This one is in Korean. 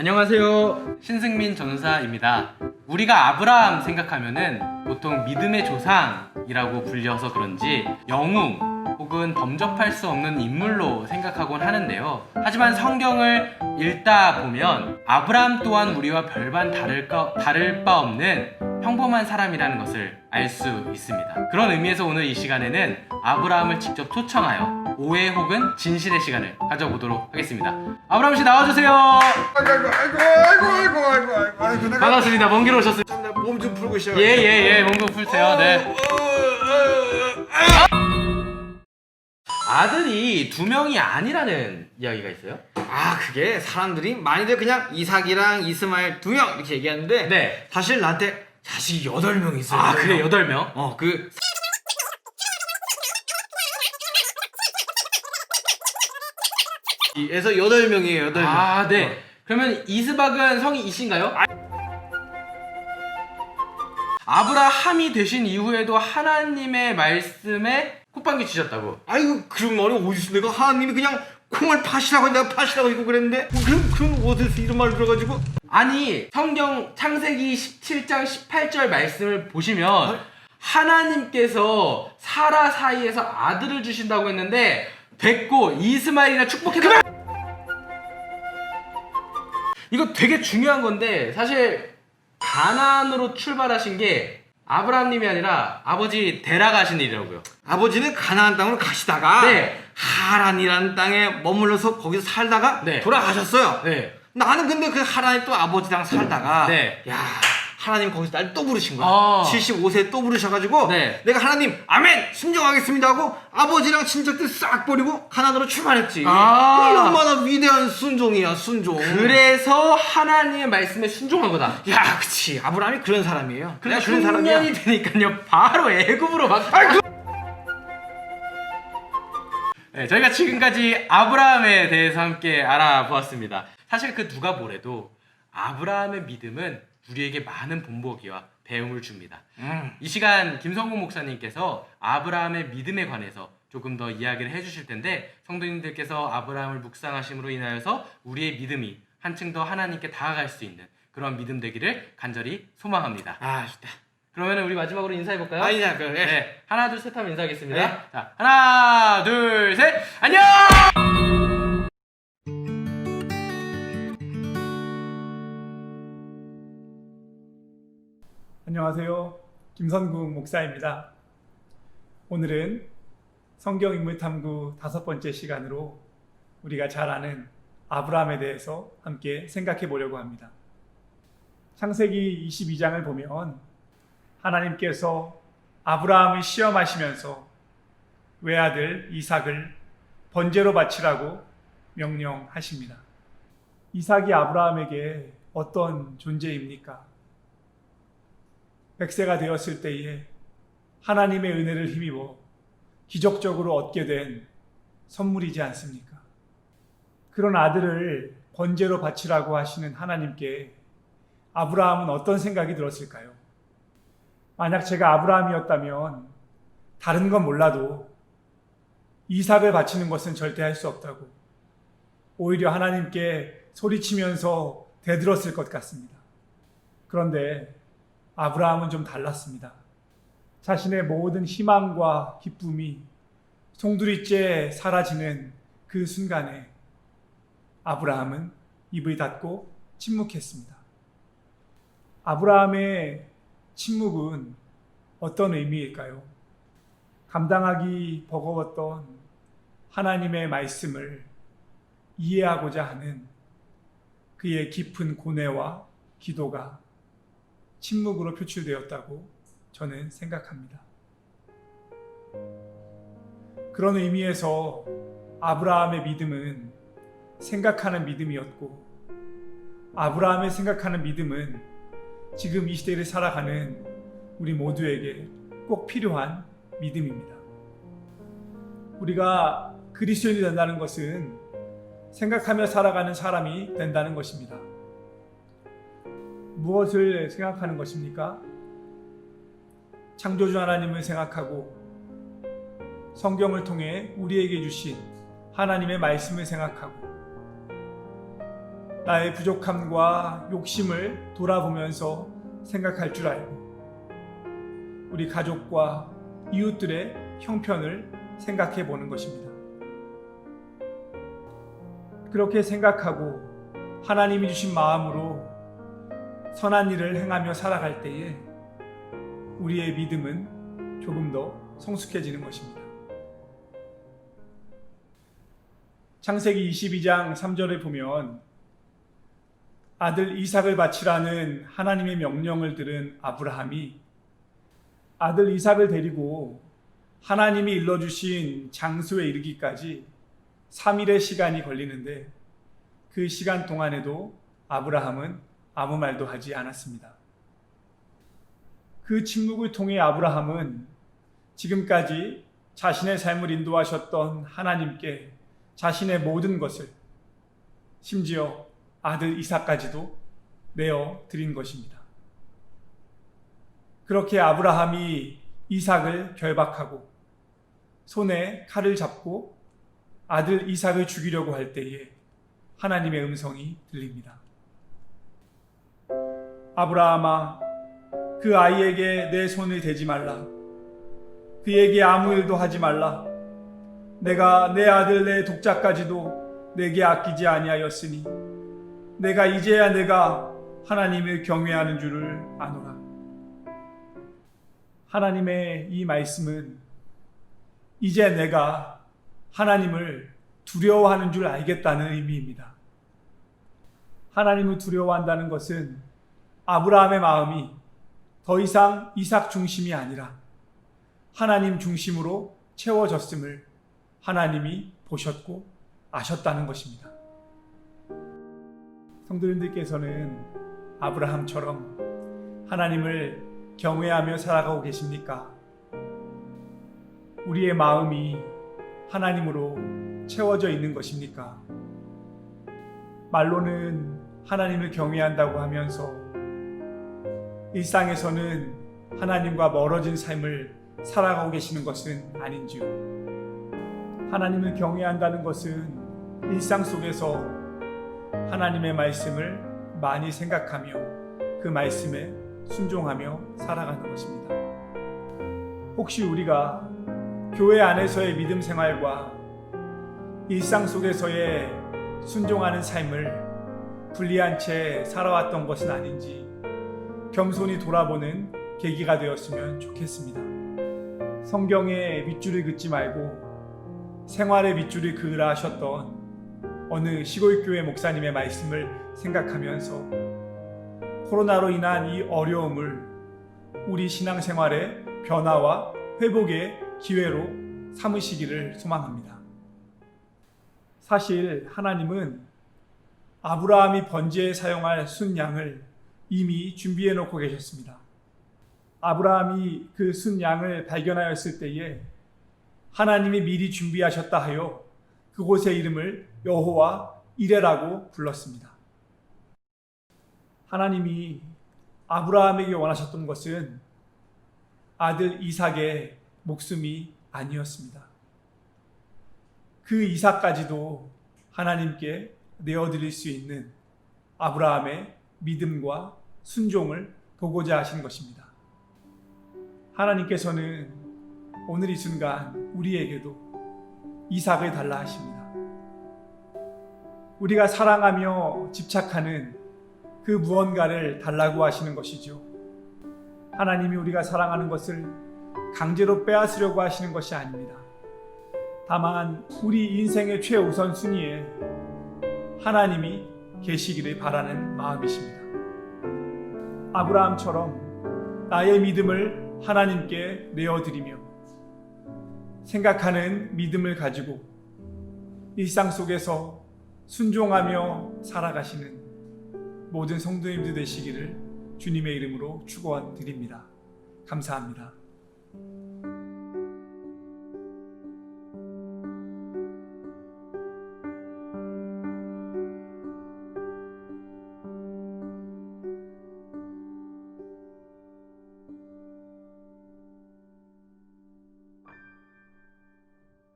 안녕하세요. 신승민 전사입니다. 우리가 아브라함 생각하면은 보통 믿음의 조상이라고 불려서 그런지 영웅 혹은 범접할 수 없는 인물로 생각하곤 하는데요. 하지만 성경을 읽다 보면 아브라함 또한 우리와 별반 다를, 거, 다를 바 없는 평범한 사람이라는 것을 알 수 있습니다. 그런 의미에서 오늘 이 시간에는 아브라함을 직접 초청하여 오해 혹은 진실의 시간을 가져보도록 하겠습니다. 아브라함 씨 나와주세요. 아이고 아이고 아이고 아이고 아이고 아이고 반갑습니다. 먼 길 오셨어요. 몸좀 풀고 시작. 예예예 몸좀 풀세요. 네. 아들이 두 명이 아니라는 이야기가 있어요. 아 그게 사람들이 많이들 그냥 이삭이랑 이스마엘 두 명 이렇게 얘기하는데 네. 사실 나한테 자식이 여덟 명 있어요. 아 그래 여덟 명. 어그 에서 여덟 명이에요 여덟 명. 아 네. 그러면 이스박은 성이 이신가요? 아브라함이 되신 이후에도 하나님의 말씀에 콧방귀 치셨다고. 아이고 그런 말이 어디서 내가 하나님이 그냥 콩을 파시라고 내가 파시라고 이거 그랬는데? 그런 그런 어디서 이런 말을 들어가지고? 아니 성경 창세기 17장 18절 말씀을 보시면 하나님께서 사라 사이에서 아들을 주신다고 했는데 됐고 이스마엘이나 축복해서 이거 되게 중요한 건데 사실 가나안으로 출발하신 게 아브라함님이 아니라 아버지 데라 가신 일이라고요. 아버지는 가나안 땅으로 가시다가 네. 하란이라는 땅에 머물러서 거기서 살다가 네. 돌아가셨어요. 네. 나는 근데 그 하나님 또 아버지랑 살다가 네. 야 하나님 거기서 날 또 부르신 거야. 아. 75세에 또 부르셔가지고 네. 내가 하나님 아멘 순종하겠습니다 하고 아버지랑 친척들 싹 버리고 가나안으로 출발했지. 아. 이 얼마나 위대한 순종이야 순종. 그래서 하나님의 말씀에 순종한 거다. 야 그치 아브라함이 그런 사람이에요. 내가 그런 사람이야. 흉년이 되니까요 바로 애굽으로 막 네, 저희가 지금까지 아브라함에 대해서 함께 알아보았습니다. 사실 그 누가 뭐래도 아브라함의 믿음은 우리에게 많은 본보기와 배움을 줍니다. 음. 이 시간 김성국 목사님께서 아브라함의 믿음에 관해서 조금 더 이야기를 해주실 텐데 성도님들께서 아브라함을 묵상하심으로 인하여서 우리의 믿음이 한층 더 하나님께 다가갈 수 있는 그런 믿음 되기를 간절히 소망합니다. 아 좋다. 그러면 우리 마지막으로 인사해 볼까요? 아 인사 그래. 네, 하나 둘 셋 하면 인사하겠습니다. 네. 자, 하나 둘 셋, 안녕. 안녕하세요. 김선국 목사입니다. 오늘은 성경 인물 탐구 다섯 번째 시간으로 우리가 잘 아는 아브라함에 대해서 함께 생각해 보려고 합니다. 창세기 22장을 보면 하나님께서 아브라함을 시험하시면서 외아들 이삭을 번제로 바치라고 명령하십니다. 이삭이 아브라함에게 어떤 존재입니까? 백세가 되었을 때에 하나님의 은혜를 힘입어 기적적으로 얻게 된 선물이지 않습니까? 그런 아들을 번제로 바치라고 하시는 하나님께 아브라함은 어떤 생각이 들었을까요? 만약 제가 아브라함이었다면 다른 건 몰라도 이삭을 바치는 것은 절대 할 수 없다고 오히려 하나님께 소리치면서 대들었을 것 같습니다. 그런데 아브라함은 좀 달랐습니다. 자신의 모든 희망과 기쁨이 송두리째 사라지는 그 순간에 아브라함은 입을 닫고 침묵했습니다. 아브라함의 침묵은 어떤 의미일까요? 감당하기 버거웠던 하나님의 말씀을 이해하고자 하는 그의 깊은 고뇌와 기도가 침묵으로 표출되었다고 저는 생각합니다. 그런 의미에서 아브라함의 믿음은 생각하는 믿음이었고, 아브라함의 생각하는 믿음은 지금 이 시대를 살아가는 우리 모두에게 꼭 필요한 믿음입니다. 우리가 그리스도인이 된다는 것은 생각하며 살아가는 사람이 된다는 것입니다. 무엇을 생각하는 것입니까? 창조주 하나님을 생각하고 성경을 통해 우리에게 주신 하나님의 말씀을 생각하고 나의 부족함과 욕심을 돌아보면서 생각할 줄 알고 우리 가족과 이웃들의 형편을 생각해 보는 것입니다. 그렇게 생각하고 하나님이 주신 마음으로 선한 일을 행하며 살아갈 때에 우리의 믿음은 조금 더 성숙해지는 것입니다. 창세기 22장 3절에 보면 아들 이삭을 바치라는 하나님의 명령을 들은 아브라함이 아들 이삭을 데리고 하나님이 일러주신 장소에 이르기까지 3일의 시간이 걸리는데 그 시간 동안에도 아브라함은 아무 말도 하지 않았습니다. 그 침묵을 통해 아브라함은 지금까지 자신의 삶을 인도하셨던 하나님께 자신의 모든 것을 심지어 아들 이삭까지도 내어 드린 것입니다. 그렇게 아브라함이 이삭을 결박하고 손에 칼을 잡고 아들 이삭을 죽이려고 할 때에 하나님의 음성이 들립니다. 아브라함아, 그 아이에게 내 손을 대지 말라. 그에게 아무 일도 하지 말라. 내가 내 아들 내 독자까지도 내게 아끼지 아니하였으니 내가 이제야 내가 하나님을 경외하는 줄을 아노라. 하나님의 이 말씀은 이제 내가 하나님을 두려워하는 줄 알겠다는 의미입니다. 하나님을 두려워한다는 것은 아브라함의 마음이 더 이상 이삭 중심이 아니라 하나님 중심으로 채워졌음을 하나님이 보셨고 아셨다는 것입니다. 성도님들께서는 아브라함처럼 하나님을 경외하며 살아가고 계십니까? 우리의 마음이 하나님으로 채워져 있는 것입니까? 말로는 하나님을 경외한다고 하면서 일상에서는 하나님과 멀어진 삶을 살아가고 계시는 것은 아닌지요. 하나님을 경외한다는 것은 일상 속에서 하나님의 말씀을 많이 생각하며 그 말씀에 순종하며 살아가는 것입니다. 혹시 우리가 교회 안에서의 믿음 생활과 일상 속에서의 순종하는 삶을 분리한 채 살아왔던 것은 아닌지 겸손히 돌아보는 계기가 되었으면 좋겠습니다. 성경의 밑줄을 긋지 말고 생활의 밑줄을 그으라 하셨던 어느 시골교회 목사님의 말씀을 생각하면서 코로나로 인한 이 어려움을 우리 신앙생활의 변화와 회복의 기회로 삼으시기를 소망합니다. 사실 하나님은 아브라함이 번제에 사용할 순양을 이미 준비해 놓고 계셨습니다. 아브라함이 그 순양을 발견하였을 때에 하나님이 미리 준비하셨다 하여 그곳의 이름을 여호와 이레라고 불렀습니다. 하나님이 아브라함에게 원하셨던 것은 아들 이삭의 목숨이 아니었습니다. 그 이삭까지도 하나님께 내어드릴 수 있는 아브라함의 믿음과 순종을 보고자 하신 것입니다. 하나님께서는 오늘 이 순간 우리에게도 이삭을 달라 하십니다. 우리가 사랑하며 집착하는 그 무언가를 달라고 하시는 것이죠. 하나님이 우리가 사랑하는 것을 강제로 빼앗으려고 하시는 것이 아닙니다. 다만 우리 인생의 최우선 순위에 하나님이 계시기를 바라는 마음이십니다. 아브라함처럼 나의 믿음을 하나님께 내어드리며 생각하는 믿음을 가지고 일상 속에서 순종하며 살아가시는 모든 성도님들 되시기를 주님의 이름으로 축원드립니다. 감사합니다.